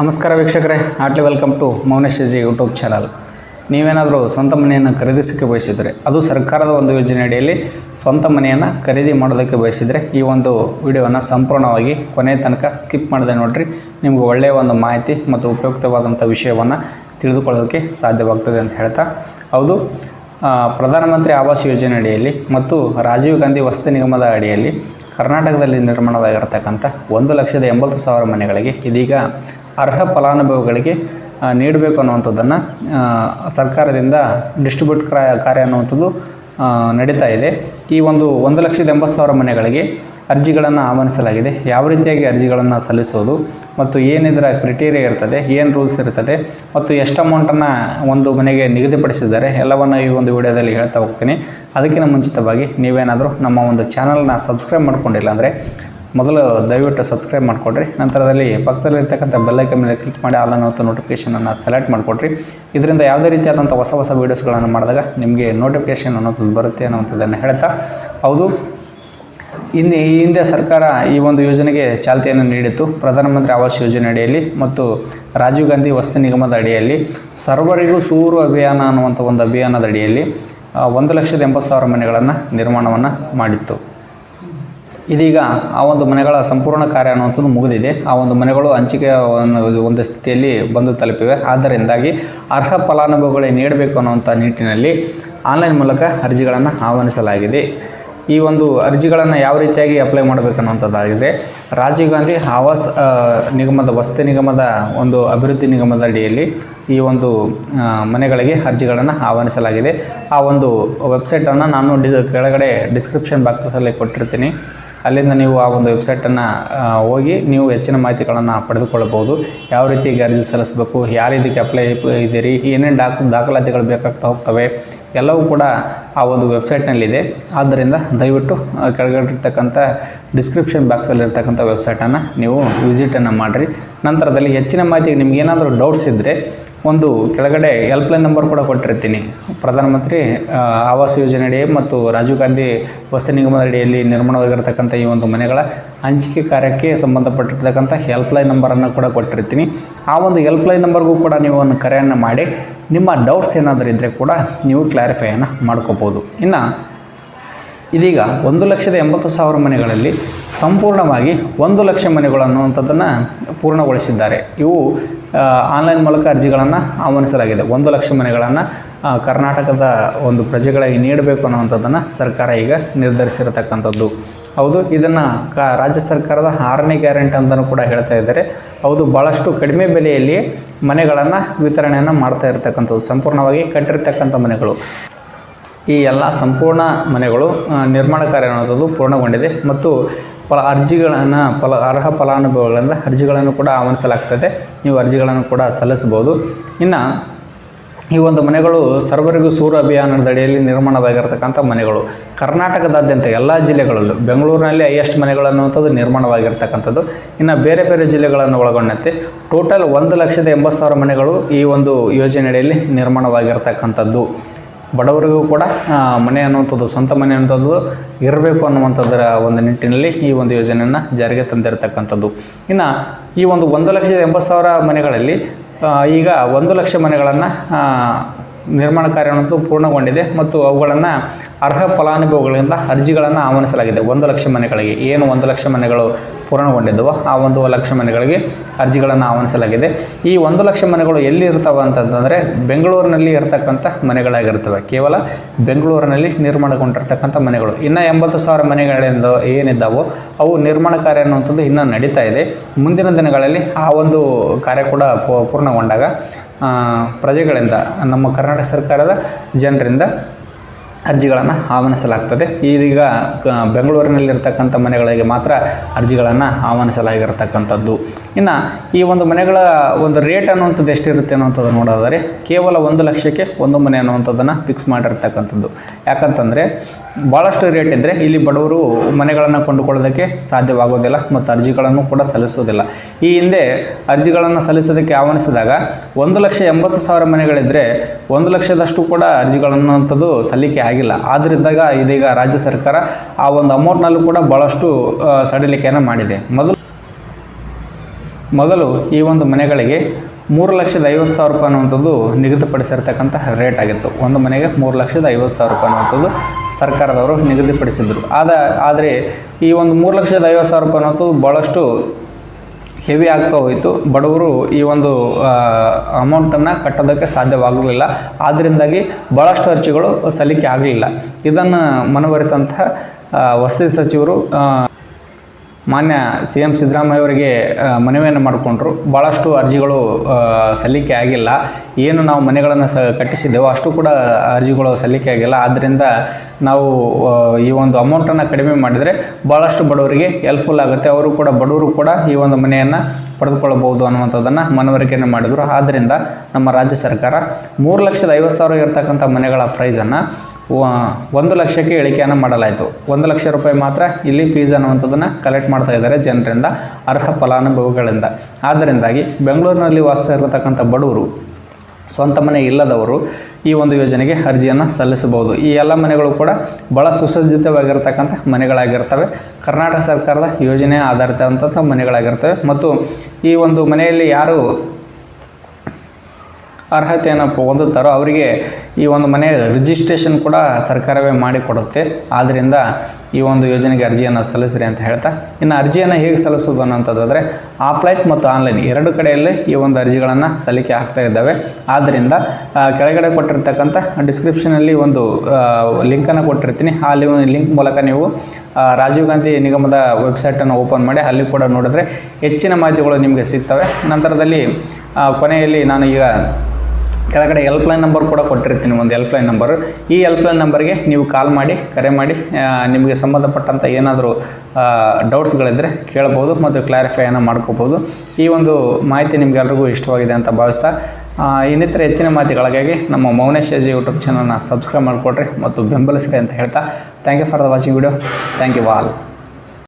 ನಮಸ್ಕಾರ ವೀಕ್ಷಕರೇ, heartly welcome to Mounesh ji YouTube channel. ನೀವೇನಾದರೂ ಸ್ವಂತ ಮನೆಯನ್ನು ಖರೀದಿಸೋಕ್ಕೆ ಬಯಸಿದರೆ, ಅದು ಸರ್ಕಾರದ ಒಂದು ಯೋಜನೆ ಅಡಿಯಲ್ಲಿ ಸ್ವಂತ ಮನೆಯನ್ನು ಖರೀದಿ ಮಾಡೋದಕ್ಕೆ ಬಯಸಿದರೆ ಈ ಒಂದು ವಿಡಿಯೋವನ್ನು ಸಂಪೂರ್ಣವಾಗಿ ಕೊನೆ ತನಕ ಸ್ಕಿಪ್ ಮಾಡದೆ ನೋಡಿರಿ. ನಿಮಗೆ ಒಳ್ಳೆಯ ಒಂದು ಮಾಹಿತಿ ಮತ್ತು ಉಪಯುಕ್ತವಾದಂಥ ವಿಷಯವನ್ನು ತಿಳಿದುಕೊಳ್ಳೋದಕ್ಕೆ ಸಾಧ್ಯವಾಗ್ತದೆ ಅಂತ ಹೇಳ್ತಾ. ಹೌದು ಪ್ರಧಾನಮಂತ್ರಿ ಆವಾಸ್ ಯೋಜನೆ ಅಡಿಯಲ್ಲಿ ಮತ್ತು ರಾಜೀವ್ ಗಾಂಧಿ ವಸತಿ ನಿಗಮದ ಅಡಿಯಲ್ಲಿ ಕರ್ನಾಟಕದಲ್ಲಿ ನಿರ್ಮಾಣವಾಗಿರತಕ್ಕಂಥ ಒಂದು ಲಕ್ಷದ ಎಂಬತ್ತು ಸಾವಿರ ಮನೆಗಳಿಗೆ ಇದೀಗ ಅರ್ಹ ಫಲಾನುಭವಿಗಳಿಗೆ ನೀಡಬೇಕು ಅನ್ನುವಂಥದ್ದನ್ನು ಸರ್ಕಾರದಿಂದ ಡಿಸ್ಟ್ರಿಬ್ಯೂಟ್ ಕಾರ್ಯ ಅನ್ನುವಂಥದ್ದು ನಡೀತಾ ಇದೆ. ಈ ಒಂದು ಒಂದು ಲಕ್ಷದ ಎಂಬತ್ತು ಸಾವಿರ ಮನೆಗಳಿಗೆ ಅರ್ಜಿಗಳನ್ನು ಆಹ್ವಾನಿಸಲಾಗಿದೆ. ಯಾವ ರೀತಿಯಾಗಿ ಅರ್ಜಿಗಳನ್ನು ಸಲ್ಲಿಸೋದು ಮತ್ತು ಏನಿದರ ಕ್ರಿಟೀರಿಯಾ ಇರ್ತದೆ, ಏನು ರೂಲ್ಸ್ ಇರ್ತದೆ ಮತ್ತು ಎಷ್ಟು ಅಮೌಂಟನ್ನು ಒಂದು ಮನೆಗೆ ನಿಗದಿಪಡಿಸಿದ್ದಾರೆ ಎಲ್ಲವನ್ನು ಈ ಒಂದು ವಿಡಿಯೋದಲ್ಲಿ ಹೇಳ್ತಾ ಹೋಗ್ತೀನಿ. ಅದಕ್ಕಿಂತ ಮುಂಚಿತವಾಗಿ ನೀವೇನಾದರೂ ನಮ್ಮ ಒಂದು ಚಾನಲ್ನ ಸಬ್ಸ್ಕ್ರೈಬ್ ಮಾಡ್ಕೊಂಡಿಲ್ಲ ಅಂದರೆ ಮೊದಲು ದಯವಿಟ್ಟು ಸಬ್ಸ್ಕ್ರೈಬ್ ಮಾಡಿಕೊಡ್ರಿ. ನಂತರದಲ್ಲಿ ಪಕ್ಕದಲ್ಲಿರ್ತಕ್ಕಂಥ ಬೆಲ್ಲೈಕನ್ ಮೇಲೆ ಕ್ಲಿಕ್ ಮಾಡಿ ಆಲ್ ಅನ್ನೋ ನೋಟಿಫಿಕೇಷನನ್ನು ಸೆಲೆಕ್ಟ್ ಮಾಡಿಕೊಡ್ರಿ. ಇದರಿಂದ ಯಾವುದೇ ರೀತಿಯಾದಂಥ ಹೊಸ ಹೊಸ ವೀಡಿಯೋಸ್ಗಳನ್ನು ಮಾಡಿದಾಗ ನಿಮಗೆ ನೋಟಿಫಿಕೇಷನ್ ಅನ್ನೋದು ಬರುತ್ತೆ ಅನ್ನೋಂಥದ್ದನ್ನು ಹೇಳ್ತಾ. ಹೌದು, ಇನ್ನು ಈ ಹಿಂದೆ ಸರ್ಕಾರ ಈ ಒಂದು ಯೋಜನೆಗೆ ಚಾಲ್ತಿಯನ್ನು ನೀಡಿತ್ತು. ಪ್ರಧಾನಮಂತ್ರಿ ಆವಾಸ್ ಯೋಜನೆ ಅಡಿಯಲ್ಲಿ ಮತ್ತು ರಾಜೀವ್ ಗಾಂಧಿ ವಸತಿ ನಿಗಮದ ಅಡಿಯಲ್ಲಿ ಸರ್ವರಿಗೂ ಸೂರು ಅಭಿಯಾನ ಅನ್ನುವಂಥ ಒಂದು ಅಭಿಯಾನದ ಅಡಿಯಲ್ಲಿ ಒಂದು ಲಕ್ಷದ ಎಂಬತ್ತು ಸಾವಿರ ಮನೆಗಳನ್ನು ನಿರ್ಮಾಣವನ್ನು ಮಾಡಿತ್ತು. ಇದೀಗ ಆ ಒಂದು ಮನೆಗಳ ಸಂಪೂರ್ಣ ಕಾರ್ಯ ಅನ್ನುವಂಥದ್ದು ಮುಗಿದಿದೆ. ಆ ಒಂದು ಮನೆಗಳು ಹಂಚಿಕೆ ಒಂದು ಸ್ಥಿತಿಯಲ್ಲಿ ಬಂದು ತಲುಪಿವೆ. ಆದ್ದರಿಂದಾಗಿ ಅರ್ಹ ಫಲಾನುಭವಿಗಳಿಗೆ ನೀಡಬೇಕು ಅನ್ನುವಂಥ ನಿಟ್ಟಿನಲ್ಲಿ ಆನ್ಲೈನ್ ಮೂಲಕ ಅರ್ಜಿಗಳನ್ನು ಆಹ್ವಾನಿಸಲಾಗಿದೆ. ಈ ಒಂದು ಅರ್ಜಿಗಳನ್ನು ಯಾವ ರೀತಿಯಾಗಿ ಅಪ್ಲೈ ಮಾಡಬೇಕನ್ನುವಂಥದ್ದಾಗಿದೆ ರಾಜೀವ್ ಗಾಂಧಿ ಆವಾಸ್ ನಿಗಮದ, ವಸತಿ ನಿಗಮದ ಒಂದು ಅಭಿವೃದ್ಧಿ ನಿಗಮದ ಅಡಿಯಲ್ಲಿ ಈ ಒಂದು ಮನೆಗಳಿಗೆ ಅರ್ಜಿಗಳನ್ನು ಆಹ್ವಾನಿಸಲಾಗಿದೆ. ಆ ಒಂದು ವೆಬ್ಸೈಟನ್ನು ನಾನು ಡಿ, ಕೆಳಗಡೆ ಡಿಸ್ಕ್ರಿಪ್ಷನ್ ಬಾಕ್ಸಲ್ಲಿ ಕೊಟ್ಟಿರ್ತೀನಿ. ಅಲ್ಲಿಂದ ನೀವು ಆ ಒಂದು ವೆಬ್ಸೈಟನ್ನು ಹೋಗಿ ನೀವು ಹೆಚ್ಚಿನ ಮಾಹಿತಿಗಳನ್ನು ಪಡೆದುಕೊಳ್ಳಬಹುದು. ಯಾವ ರೀತಿಯಾಗಿ ಅರ್ಜಿ ಸಲ್ಲಿಸಬೇಕು ಯಾರು ಇದಕ್ಕೆ ಅಪ್ಲೈ ಇದ್ದೀರಿ, ಏನೇನು ಡಾಕ್, ದಾಖಲಾತಿಗಳು ಬೇಕಾಗ್ತಾ ಹೋಗ್ತವೆ, ಎಲ್ಲವೂ ಕೂಡ ಆ ಒಂದು ವೆಬ್ಸೈಟ್ನಲ್ಲಿದೆ ಆದ್ದರಿಂದ ದಯವಿಟ್ಟು ಕೆಳಗಡೆರ್ತಕ್ಕಂಥ ಡಿಸ್ಕ್ರಿಪ್ಷನ್ ಬಾಕ್ಸಲ್ಲಿರ್ತಕ್ಕಂಥ ವೆಬ್ಸೈಟನ್ನು ನೀವು ವಿಸಿಟನ್ನು ಮಾಡಿರಿ. ನಂತರದಲ್ಲಿ ಹೆಚ್ಚಿನ ಮಾಹಿತಿಗೆ ನಿಮಗೇನಾದರೂ ಡೌಟ್ಸ್ ಇದ್ದರೆ ಒಂದು ಕೆಳಗಡೆ ಹೆಲ್ಪ್ಲೈನ್ ನಂಬರ್ ಕೂಡ ಕೊಟ್ಟಿರ್ತೀನಿ. ಪ್ರಧಾನಮಂತ್ರಿ ಆವಾಸ್ ಯೋಜನೆ ಅಡಿ ಮತ್ತು ರಾಜೀವ್ ಗಾಂಧಿ ವಸತಿ ನಿಗಮದ ಅಡಿಯಲ್ಲಿ ನಿರ್ಮಾಣವಾಗಿರತಕ್ಕಂಥ ಈ ಒಂದು ಮನೆಗಳ ಹಂಚಿಕೆ ಕಾರ್ಯಕ್ಕೆ ಸಂಬಂಧಪಟ್ಟಿರ್ತಕ್ಕಂಥ ಹೆಲ್ಪ್ಲೈನ್ ನಂಬರನ್ನು ಕೂಡ ಕೊಟ್ಟಿರ್ತೀನಿ. ಆ ಒಂದು ಹೆಲ್ಪ್ಲೈನ್ ನಂಬರ್ಗೂ ಕೂಡ ನೀವು ಒಂದು ಕರೆಯನ್ನು ಮಾಡಿ, ನಿಮ್ಮ ಡೌಟ್ಸ್ ಏನಾದರೂ ಇದ್ದರೆ ಕೂಡ ನೀವು ಕ್ಲಾರಿಫೈಯನ್ನು ಮಾಡ್ಕೋಬೋದು. ಇನ್ನು ಇದೀಗ ಒಂದು ಲಕ್ಷದ ಎಂಬತ್ತು ಸಾವಿರ ಮನೆಗಳಲ್ಲಿ ಸಂಪೂರ್ಣವಾಗಿ ಒಂದು ಲಕ್ಷ ಮನೆಗಳು ಅನ್ನುವಂಥದ್ದನ್ನು ಪೂರ್ಣಗೊಳಿಸಿದ್ದಾರೆ. ಇವು ಆನ್ಲೈನ್ ಮೂಲಕ ಅರ್ಜಿಗಳನ್ನು ಆಹ್ವಾನಿಸಲಾಗಿದೆ. ಒಂದು ಲಕ್ಷ ಮನೆಗಳನ್ನು ಕರ್ನಾಟಕದ ಒಂದು ಪ್ರಜೆಗಳಿಗೆ ನೀಡಬೇಕು ಅನ್ನುವಂಥದ್ದನ್ನು ಸರ್ಕಾರ ಈಗ ನಿರ್ಧರಿಸಿರತಕ್ಕಂಥದ್ದು. ಹೌದು, ಇದನ್ನು ಕ, ರಾಜ್ಯ ಸರ್ಕಾರದ ಆರನೇ ಗ್ಯಾರಂಟಿ ಅಂತಲೂ ಕೂಡ ಹೇಳ್ತಾ ಇದ್ದಾರೆ. ಹೌದು ಭಾಳಷ್ಟು ಕಡಿಮೆ ಬೆಲೆಯಲ್ಲಿ ಮನೆಗಳನ್ನು ವಿತರಣೆಯನ್ನು ಮಾಡ್ತಾ ಇರತಕ್ಕಂಥದ್ದು, ಸಂಪೂರ್ಣವಾಗಿ ಕಟ್ಟಿರ್ತಕ್ಕಂಥ ಮನೆಗಳು. ಈ ಎಲ್ಲ ಸಂಪೂರ್ಣ ಮನೆಗಳು ನಿರ್ಮಾಣ ಕಾರ್ಯ ಅನ್ನೋದು ಪೂರ್ಣಗೊಂಡಿದೆ ಮತ್ತು ಫಲ, ಅರ್ಜಿಗಳನ್ನು ಫಲ, ಅರ್ಹ ಫಲಾನುಭವಿಗಳಿಂದ ಅರ್ಜಿಗಳನ್ನು ಕೂಡ ಆಹ್ವಾನಿಸಲಾಗ್ತದೆ. ನೀವು ಅರ್ಜಿಗಳನ್ನು ಕೂಡ ಸಲ್ಲಿಸ್ಬೋದು ಇನ್ನು ಈ ಒಂದು ಮನೆಗಳು ಸರ್ವರಿಗೂ ಸೂರ್ಯ ಅಭಿಯಾನದ ಅಡಿಯಲ್ಲಿ ನಿರ್ಮಾಣವಾಗಿರ್ತಕ್ಕಂಥ ಮನೆಗಳು. ಕರ್ನಾಟಕದಾದ್ಯಂತ ಎಲ್ಲ ಜಿಲ್ಲೆಗಳಲ್ಲೂ, ಬೆಂಗಳೂರಿನಲ್ಲಿ ಹೈಯೆಸ್ಟ್ ಮನೆಗಳು ಅನ್ನುವಂಥದ್ದು ನಿರ್ಮಾಣವಾಗಿರ್ತಕ್ಕಂಥದ್ದು. ಇನ್ನು ಬೇರೆ ಬೇರೆ ಜಿಲ್ಲೆಗಳನ್ನು ಒಳಗೊಂಡಂತೆ, ಟೋಟಲ್ ಒಂದು ಲಕ್ಷದ ಎಂಬತ್ತು ಸಾವಿರ ಮನೆಗಳು ಈ ಒಂದು ಯೋಜನೆ ಅಡಿಯಲ್ಲಿ ನಿರ್ಮಾಣವಾಗಿರ್ತಕ್ಕಂಥದ್ದು. ಬಡವರಿಗೂ ಕೂಡ ಮನೆ ಅನ್ನುವಂಥದ್ದು, ಸ್ವಂತ ಮನೆ ಅನ್ನುವಂಥದ್ದು ಇರಬೇಕು ಅನ್ನುವಂಥದ್ದರ ಒಂದು ನಿಟ್ಟಿನಲ್ಲಿ ಈ ಒಂದು ಯೋಜನೆಯನ್ನು ಜಾರಿಗೆ ತಂದಿರತಕ್ಕಂಥದ್ದು. ಇನ್ನು ಈ ಒಂದು ಒಂದು ಲಕ್ಷದ ಎಂಬತ್ತು ಸಾವಿರ ಮನೆಗಳಲ್ಲಿ ಈಗ ಒಂದು ಲಕ್ಷ ಮನೆಗಳನ್ನು ನಿರ್ಮಾಣ ಕಾರ್ಯ ಅನ್ನೋದು ಪೂರ್ಣಗೊಂಡಿದೆ ಮತ್ತು ಅವುಗಳನ್ನು ಅರ್ಹ ಫಲಾನುಭವಿಗಳಿಂದ ಅರ್ಜಿಗಳನ್ನು ಆಹ್ವಾನಿಸಲಾಗಿದೆ. ಒಂದು ಲಕ್ಷ ಮನೆಗಳಿಗೆ. ಏನು ಒಂದು ಲಕ್ಷ ಮನೆಗಳು ಪೂರ್ಣಗೊಂಡಿದ್ದವೋ ಆ ಒಂದು ಲಕ್ಷ ಮನೆಗಳಿಗೆ ಅರ್ಜಿಗಳನ್ನು ಆಹ್ವಾನಿಸಲಾಗಿದೆ. ಈ ಒಂದು ಲಕ್ಷ ಮನೆಗಳು ಎಲ್ಲಿ ಇರ್ತವೆ ಅಂತಂತಂದರೆ ಬೆಂಗಳೂರಿನಲ್ಲಿ ಇರತಕ್ಕಂಥ ಮನೆಗಳಾಗಿರ್ತವೆ. ಕೇವಲ ಬೆಂಗಳೂರಿನಲ್ಲಿ ನಿರ್ಮಾಣಗೊಂಡಿರ್ತಕ್ಕಂಥ ಮನೆಗಳು. ಇನ್ನು ಎಂಬತ್ತು ಸಾವಿರ ಮನೆಗಳಿಂದ ಏನಿದ್ದಾವೋ ಅವು ನಿರ್ಮಾಣ ಕಾರ್ಯ ಅನ್ನುವಂಥದ್ದು ಇನ್ನೂ ನಡೀತಾ ಇದೆ. ಮುಂದಿನ ದಿನಗಳಲ್ಲಿ ಆ ಒಂದು ಕಾರ್ಯ ಕೂಡ ಪೂರ್ಣಗೊಂಡಾಗ ಪ್ರಜೆಗಳಿಂದ ನಮ್ಮ ಕರ್ನಾಟಕ ಸರ್ಕಾರದ ಜನರಿಂದ ಅರ್ಜಿಗಳನ್ನು ಆಹ್ವಾನಿಸಲಾಗ್ತದೆ. ಇದೀಗ ಬೆಂಗಳೂರಿನಲ್ಲಿರ್ತಕ್ಕಂಥ ಮನೆಗಳಿಗೆ ಮಾತ್ರ ಅರ್ಜಿಗಳನ್ನು ಆಹ್ವಾನಿಸಲಾಗಿರ್ತಕ್ಕಂಥದ್ದು. ಇನ್ನು ಈ ಒಂದು ಮನೆಗಳ ಒಂದು ರೇಟ್ ಅನ್ನುವಂಥದ್ದು ಎಷ್ಟಿರುತ್ತೆ ಅನ್ನುವಂಥದ್ದು ನೋಡೋದಾದರೆ, ಕೇವಲ ಒಂದು ಲಕ್ಷಕ್ಕೆ ಒಂದು ಮನೆ ಅನ್ನುವಂಥದ್ದನ್ನು ಫಿಕ್ಸ್ ಮಾಡಿರ್ತಕ್ಕಂಥದ್ದು. ಯಾಕಂತಂದರೆ ಭಾಳಷ್ಟು ರೇಟ್ ಇದ್ದರೆ ಇಲ್ಲಿ ಬಡವರು ಮನೆಗಳನ್ನು ಕೊಂಡುಕೊಳ್ಳೋದಕ್ಕೆ ಸಾಧ್ಯವಾಗೋದಿಲ್ಲ ಮತ್ತು ಅರ್ಜಿಗಳನ್ನು ಕೂಡ ಸಲ್ಲಿಸೋದಿಲ್ಲ. ಈ ಹಿಂದೆ ಅರ್ಜಿಗಳನ್ನು ಸಲ್ಲಿಸೋದಕ್ಕೆ ಆಹ್ವಾನಿಸಿದಾಗ ಒಂದು ಲಕ್ಷ ಎಂಬತ್ತು ಸಾವಿರ ಮನೆಗಳಿದ್ದರೆ ಒಂದು ಲಕ್ಷದಷ್ಟು ಕೂಡ ಅರ್ಜಿಗಳನ್ನುವಂಥದ್ದು ಸಲ್ಲಿಕೆ ಆಗಿಲ್ಲ. ಆದ್ದರಿಂದಾಗ ಇದೀಗ ರಾಜ್ಯ ಸರ್ಕಾರ ಆ ಒಂದು ಅಮೌಂಟ್ನಲ್ಲೂ ಕೂಡ ಭಾಳಷ್ಟು ಸಡಿಲಿಕೆಯನ್ನು ಮಾಡಿದೆ. ಮೊದಲು ಮೊದಲು ಈ ಒಂದು ಮನೆಗಳಿಗೆ ಮೂರು ಲಕ್ಷದ ಐವತ್ತು ಸಾವಿರ ರೂಪಾಯಿ ಅನ್ನುವಂಥದ್ದು ನಿಗದಿಪಡಿಸಿರ್ತಕ್ಕಂಥ ರೇಟ್ ಆಗಿತ್ತು. ಒಂದು ಮನೆಗೆ ಮೂರು ಲಕ್ಷದ ಐವತ್ತು ಸಾವಿರ ರೂಪಾಯಿ ಅನ್ನುವಂಥದ್ದು ಸರ್ಕಾರದವರು ನಿಗದಿಪಡಿಸಿದರು. ಆದ, ಆದರೆ ಈ ಒಂದು ಮೂರು ಲಕ್ಷದ ಐವತ್ತು ಸಾವಿರ ರೂಪಾಯಿ ಅನ್ನುವಂಥದ್ದು ಭಾಳಷ್ಟು ಹೆವಿ ಆಗ್ತಾ ಹೋಯಿತು. ಬಡವರು ಈ ಒಂದು ಅಮೌಂಟನ್ನು ಕಟ್ಟೋದಕ್ಕೆ ಸಾಧ್ಯವಾಗಲಿಲ್ಲ. ಆದ್ದರಿಂದಾಗಿ ಭಾಳಷ್ಟು ಅರ್ಜಿಗಳು ಸಲ್ಲಿಕೆ ಆಗಲಿಲ್ಲ. ಇದನ್ನು ಮನವರಿತಂತಹ ವಸತಿ ಸಚಿವರು ಮಾನ್ಯ ಸಿ ಎಂ ಸಿದ್ದರಾಮಯ್ಯ ಅವರಿಗೆ ಮನವಿಯನ್ನು ಮಾಡಿಕೊಂಡ್ರು. ಭಾಳಷ್ಟು ಅರ್ಜಿಗಳು ಸಲ್ಲಿಕೆ ಆಗಿಲ್ಲ. ಏನು ನಾವು ಮನೆಗಳನ್ನು ಸ, ಕಟ್ಟಿಸಿದ್ದೆವೋ ಅಷ್ಟು ಕೂಡ ಅರ್ಜಿಗಳು ಸಲ್ಲಿಕೆ ಆಗಿಲ್ಲ. ಆದ್ದರಿಂದ ನಾವು ಈ ಒಂದು ಅಮೌಂಟನ್ನು ಕಡಿಮೆ ಮಾಡಿದರೆ ಭಾಳಷ್ಟು ಬಡವರಿಗೆ ಹೆಲ್ಪ್ಫುಲ್ ಆಗುತ್ತೆ. ಅವರು ಕೂಡ, ಬಡವರು ಕೂಡ ಈ ಒಂದು ಮನೆಯನ್ನು ಪಡೆದುಕೊಳ್ಳಬಹುದು ಅನ್ನುವಂಥದ್ದನ್ನು ಮನವರಿಕೆಯನ್ನು ಮಾಡಿದರು. ಆದ್ದರಿಂದ ನಮ್ಮ ರಾಜ್ಯ ಸರ್ಕಾರ ಮೂರು ಲಕ್ಷದ ಐವತ್ತು ಸಾವಿರ ಇರತಕ್ಕಂಥ ಮನೆಗಳ ಪ್ರೈಸನ್ನು ಒಂದು ಲಕ್ಷಕ್ಕೆ ಇಳಿಕೆಯನ್ನು ಮಾಡಲಾಯಿತು. ಒಂದು ಲಕ್ಷ ರೂಪಾಯಿ ಮಾತ್ರ ಇಲ್ಲಿ ಫೀಸ್ ಅನ್ನುವಂಥದ್ದನ್ನು ಕಲೆಕ್ಟ್ ಮಾಡ್ತಾ ಇದ್ದಾರೆ ಜನರಿಂದ, ಅರ್ಹ ಫಲಾನುಭವಿಗಳಿಂದ. ಆದ್ದರಿಂದಾಗಿ ಬೆಂಗಳೂರಿನಲ್ಲಿ ವಾಸ್ತವ ಇರತಕ್ಕಂಥ ಬಡವರು, ಸ್ವಂತ ಮನೆ ಇಲ್ಲದವರು ಈ ಒಂದು ಯೋಜನೆಗೆ ಅರ್ಜಿಯನ್ನು ಸಲ್ಲಿಸಬಹುದು. ಈ ಎಲ್ಲ ಮನೆಗಳು ಕೂಡ ಭಾಳ ಸುಸಜ್ಜಿತವಾಗಿರ್ತಕ್ಕಂಥ ಮನೆಗಳಾಗಿರ್ತವೆ. ಕರ್ನಾಟಕ ಸರ್ಕಾರದ ಯೋಜನೆ ಆಧಾರಿತವಂಥ ಮನೆಗಳಾಗಿರ್ತವೆ. ಮತ್ತು ಈ ಒಂದು ಮನೆಯಲ್ಲಿ ಯಾರು ಅರ್ಹತೆಯನ್ನು ಹೊಂದುತ್ತಾರೋ ಅವರಿಗೆ ಈ ಒಂದು ಮನೆ ರಿಜಿಸ್ಟ್ರೇಷನ್ ಕೂಡ ಸರ್ಕಾರವೇ ಮಾಡಿಕೊಡುತ್ತೆ. ಆದ್ದರಿಂದ ಈ ಒಂದು ಯೋಜನೆಗೆ ಅರ್ಜಿಯನ್ನು ಸಲ್ಲಿಸಿರಿ ಅಂತ ಹೇಳ್ತಾ, ಇನ್ನು ಅರ್ಜಿಯನ್ನು ಹೇಗೆ ಸಲ್ಲಿಸೋದು ಅನ್ನೋಂಥದ್ದಾದರೆ ಆಫ್ಲೈನ್ ಮತ್ತು ಆನ್ಲೈನ್ ಎರಡು ಕಡೆಯಲ್ಲಿ ಈ ಒಂದು ಅರ್ಜಿಗಳನ್ನು ಸಲ್ಲಿಕೆ ಆಗ್ತಾ ಇದ್ದಾವೆ. ಆದ್ದರಿಂದ ಕೆಳಗಡೆ ಕೊಟ್ಟಿರ್ತಕ್ಕಂಥ ಡಿಸ್ಕ್ರಿಪ್ಷನಲ್ಲಿ ಒಂದು ಲಿಂಕನ್ನು ಕೊಟ್ಟಿರ್ತೀನಿ. ಆ ಲಿಂಕ್ ಮೂಲಕ ನೀವು ರಾಜೀವ್ ಗಾಂಧಿ ನಿಗಮದ ವೆಬ್ಸೈಟನ್ನು ಓಪನ್ ಮಾಡಿ ಅಲ್ಲಿ ಕೂಡ ನೋಡಿದ್ರೆ ಹೆಚ್ಚಿನ ಮಾಹಿತಿಗಳು ನಿಮಗೆ ಸಿಗ್ತವೆ. ನಂತರದಲ್ಲಿ ಕೊನೆಯಲ್ಲಿ ನಾನು ಈಗ ಕೆಳಗಡೆ ಹೆಲ್ಪ್ಲೈನ್ ನಂಬರ್ ಕೂಡ ಕೊಟ್ಟಿರ್ತೀನಿ, ಒಂದು ಹೆಲ್ಪ್ಲೈನ್ ನಂಬರ್. ಈ ಹೆಲ್ಪ್ಲೈನ್ ನಂಬರ್ಗೆ ನೀವು ಕಾಲ್ ಮಾಡಿ, ಕರೆ ಮಾಡಿ ನಿಮಗೆ ಸಂಬಂಧಪಟ್ಟಂಥ ಏನಾದರೂ ಡೌಟ್ಸ್ಗಳಿದ್ದರೆ ಕೇಳ್ಬೋದು ಮತ್ತು ಕ್ಲಾರಿಫೈಯನ್ನು ಮಾಡ್ಕೋಬೋದು. ಈ ಒಂದು ಮಾಹಿತಿ ನಿಮಗೆಲ್ರಿಗೂ ಇಷ್ಟವಾಗಿದೆ ಅಂತ ಭಾವಿಸ್ತಾ ಇನ್ನಿತರ ಹೆಚ್ಚಿನ ಮಾಹಿತಿಗಳಿಗಾಗಿ ನಮ್ಮ ಮೌನೇಶ್ ಯೂಟ್ಯೂಬ್ ಚಾನಲ್ನ ಸಬ್ಸ್ಕ್ರೈಬ್ ಮಾಡಿಕೊಡ್ರಿ ಮತ್ತು ಬೆಂಬಲಿಸ್ರಿ ಅಂತ ಹೇಳ್ತಾ thank you for the watching video thank you all